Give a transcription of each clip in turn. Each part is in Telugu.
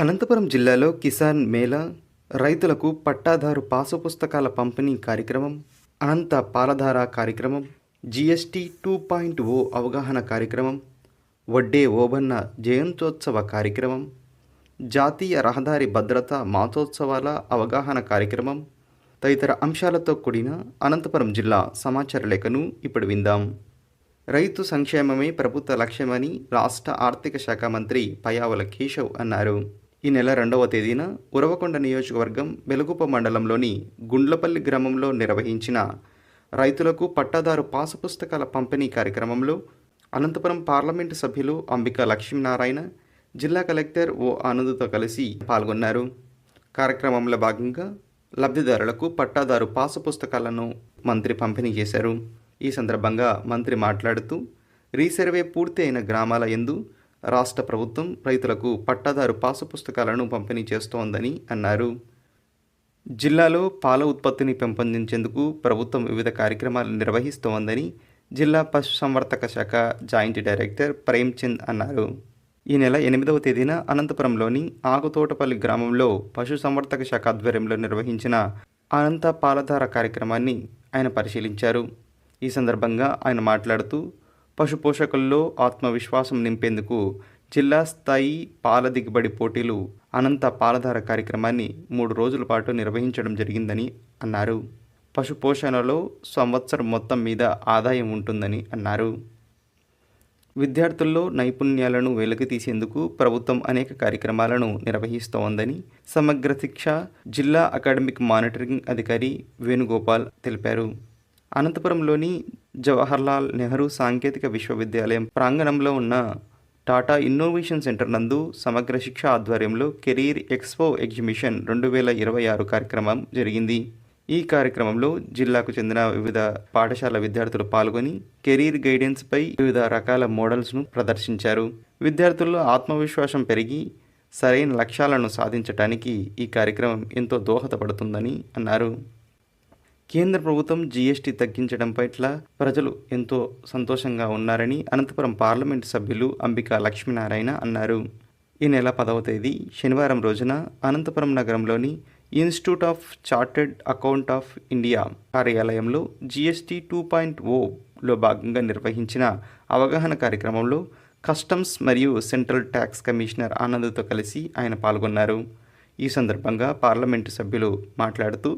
అనంతపురం జిల్లాలో కిసాన్ మేళా రైతులకు పట్టాదారు పాసు పుస్తకాల పంపిణీ కార్యక్రమం అనంత పాలధార కార్యక్రమం జిఎస్టి టూ పాయింట్ ఓ అవగాహన కార్యక్రమం వడ్డే ఓబన్న జయంతోత్సవ కార్యక్రమం జాతీయ రహదారి భద్రత మాతోత్సవాల అవగాహన కార్యక్రమం తదితర అంశాలతో కూడిన అనంతపురం జిల్లా సమాచార లేఖను ఇప్పుడు విందాం. రైతు సంక్షేమమే ప్రభుత్వ లక్ష్యమని రాష్ట్ర ఆర్థిక శాఖ మంత్రి పయావుల కేశవ్ అన్నారు. ఈ నెల రెండవ తేదీన ఉరవకొండ నియోజకవర్గం వెలుగుప మండలంలోని గుండ్లపల్లి గ్రామంలో నిర్వహించిన రైతులకు పట్టాదారు పాసు పుస్తకాల పంపిణీ కార్యక్రమంలో అనంతపురం పార్లమెంటు సభ్యులు అంబికా లక్ష్మీనారాయణ జిల్లా కలెక్టర్ ఓ ఆనంద్తో కలిసి పాల్గొన్నారు. కార్యక్రమంలో భాగంగా లబ్ధిదారులకు పట్టాదారు పాసు పుస్తకాలను మంత్రి పంపిణీ చేశారు. ఈ సందర్భంగా మంత్రి మాట్లాడుతూ రీసర్వే పూర్తి అయిన గ్రామాల ఎందు రాష్ట్ర ప్రభుత్వం రైతులకు పట్టాదారు పాసు పుస్తకాలను పంపిణీ చేస్తోందని అన్నారు. జిల్లాలో పాల ఉత్పత్తిని పెంపొందించేందుకు ప్రభుత్వం వివిధ కార్యక్రమాలు నిర్వహిస్తోందని జిల్లా పశుసంవర్ధక శాఖ జాయింట్ డైరెక్టర్ ప్రేమ్చంద్ అన్నారు. ఈ నెల ఎనిమిదవ తేదీన అనంతపురంలోని ఆగుతోటపల్లి గ్రామంలో పశుసంవర్ధక శాఖ ఆధ్వర్యంలో నిర్వహించిన అనంత పాలధార కార్యక్రమాన్ని ఆయన పరిశీలించారు. ఈ సందర్భంగా ఆయన మాట్లాడుతూ పశు పోషకుల్లో ఆత్మవిశ్వాసం నింపేందుకు జిల్లా స్థాయి పాల దిగుబడి పోటీలు అనంత పాలధార కార్యక్రమాన్ని మూడు రోజుల పాటు నిర్వహించడం జరిగిందని అన్నారు. పశు పోషణలో సంవత్సరం మొత్తం మీద ఆదాయం ఉంటుందని అన్నారు. విద్యార్థుల్లో నైపుణ్యాలను వెలికి తీసేందుకు ప్రభుత్వం అనేక కార్యక్రమాలను నిర్వహిస్తోందని సమగ్ర శిక్ష జిల్లా అకాడమిక్ మానిటరింగ్ అధికారి వేణుగోపాల్ తెలిపారు. అనంతపురంలోని జవహర్లాల్ నెహ్రూ సాంకేతిక విశ్వవిద్యాలయం ప్రాంగణంలో ఉన్న టాటా ఇన్నోవేషన్ సెంటర్ నందు సమగ్ర శిక్ష ఆధ్వర్యంలో కెరీర్ ఎక్స్పో ఎగ్జిబిషన్ రెండు వేల ఇరవై ఆరు కార్యక్రమం జరిగింది. ఈ కార్యక్రమంలో జిల్లాకు చెందిన వివిధ పాఠశాల విద్యార్థులు పాల్గొని కెరీర్ గైడెన్స్పై వివిధ రకాల మోడల్స్ను ప్రదర్శించారు. విద్యార్థుల్లో ఆత్మవిశ్వాసం పెరిగి సరైన లక్ష్యాలను సాధించటానికి ఈ కార్యక్రమం ఎంతో దోహదపడుతుందని అన్నారు. కేంద్ర ప్రభుత్వం జీఎస్టీ తగ్గించడం పట్ల ప్రజలు ఎంతో సంతోషంగా ఉన్నారని అనంతపురం పార్లమెంటు సభ్యులు అంబికా లక్ష్మీనారాయణ అన్నారు. ఈ నెల పదవ తేదీ శనివారం రోజున అనంతపురం నగరంలోని institute of chartered account of India కార్యాలయంలో జీఎస్టీ టూ పాయింట్ ఓలో భాగంగా నిర్వహించిన అవగాహన కార్యక్రమంలో కస్టమ్స్ మరియు సెంట్రల్ ట్యాక్స్ కమిషనర్ ఆనంద్తో కలిసి ఆయన పాల్గొన్నారు. ఈ సందర్భంగా పార్లమెంటు సభ్యులు మాట్లాడుతూ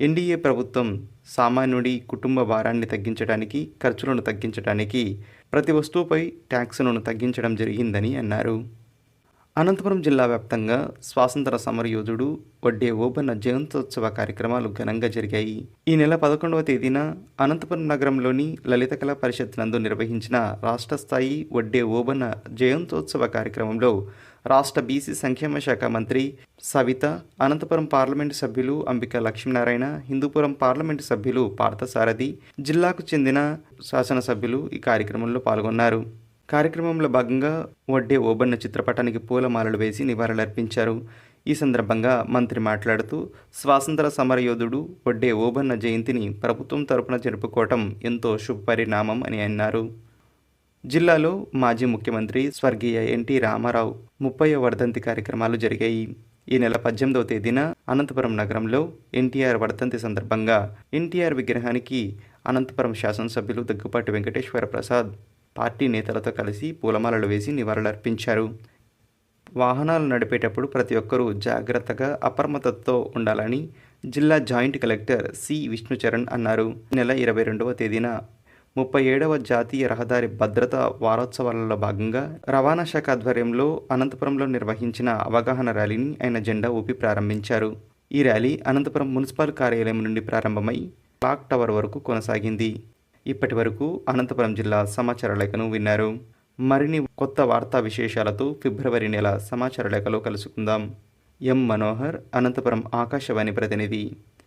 ఎన్డీఏ ప్రభుత్వం సామాన్యుడి కుటుంబ భారాన్ని తగ్గించడానికి ఖర్చులను తగ్గించడానికి ప్రతి వస్తువుపై ట్యాక్సులను తగ్గించడం జరిగిందని అన్నారు. అనంతపురం జిల్లా వ్యాప్తంగా స్వాతంత్ర సమరయోధుడు వడ్డే ఓబన్న జయంతోత్సవ కార్యక్రమాలు ఘనంగా జరిగాయి. ఈ నెల పదకొండవ తేదీన అనంతపురం నగరంలోని లలిత కళా పరిషత్ నందు నిర్వహించిన రాష్ట్ర స్థాయి వడ్డే ఓబన్న జయంతోత్సవ కార్యక్రమంలో రాష్ట్ర బీసీ సంక్షేమ శాఖ మంత్రి సవిత అనంతపురం పార్లమెంటు సభ్యులు అంబిక లక్ష్మీనారాయణ హిందూపురం పార్లమెంటు సభ్యులు పార్థసారథి జిల్లాకు చెందిన శాసనసభ్యులు ఈ కార్యక్రమంలో పాల్గొన్నారు. కార్యక్రమంలో భాగంగా వడ్డే ఓబన్న చిత్రపటానికి పూలమాలలు వేసి నివాళులర్పించారు. ఈ సందర్భంగా మంత్రి మాట్లాడుతూ స్వాతంత్ర సమరయోధుడు వడ్డే ఓబన్న జయంతిని ప్రభుత్వం తరపున జరుపుకోవటం ఎంతో శుభపరిణామం అని అన్నారు. జిల్లాలో మాజీ ముఖ్యమంత్రి స్వర్గీయ ఎన్టీ రామారావు ముప్పై వర్ధంతి కార్యక్రమాలు జరిగాయి. ఈ నెల పద్దెనిమిదవ తేదీన అనంతపురం నగరంలో ఎన్టీఆర్ వర్ధంతి సందర్భంగా ఎన్టీఆర్ విగ్రహానికి అనంతపురం శాసనసభ్యులు దగ్గుపాటి వెంకటేశ్వర ప్రసాద్ పార్టీ నేతలతో కలిసి పూలమాలలు వేసి నివాళులర్పించారు. వాహనాలు నడిపేటప్పుడు ప్రతి ఒక్కరూ జాగ్రత్తగా అప్రమత్తతో ఉండాలని జిల్లా జాయింట్ కలెక్టర్ సి. విష్ణుచరణ్ అన్నారు. నెల ఇరవై రెండవ తేదీన ముప్పై ఏడవ జాతీయ రహదారి భద్రత వారోత్సవాలలో భాగంగా రవాణా శాఖ ఆధ్వర్యంలో అనంతపురంలో నిర్వహించిన అవగాహన ర్యాలీని ఆయన జెండా ఊపి ప్రారంభించారు. ఈ ర్యాలీ అనంతపురం మున్సిపల్ కార్యాలయం నుండి ప్రారంభమై క్లాక్ టవర్ వరకు కొనసాగింది. ఇప్పటి వరకు అనంతపురం జిల్లా సమాచార లేఖను విన్నారు. మరిన్ని కొత్త వార్తా విశేషాలతో ఫిబ్రవరి నెల సమాచార లేఖలో కలుసుకుందాం. ఎం మనోహర్ అనంతపురం ఆకాశవాణి ప్రతినిధి.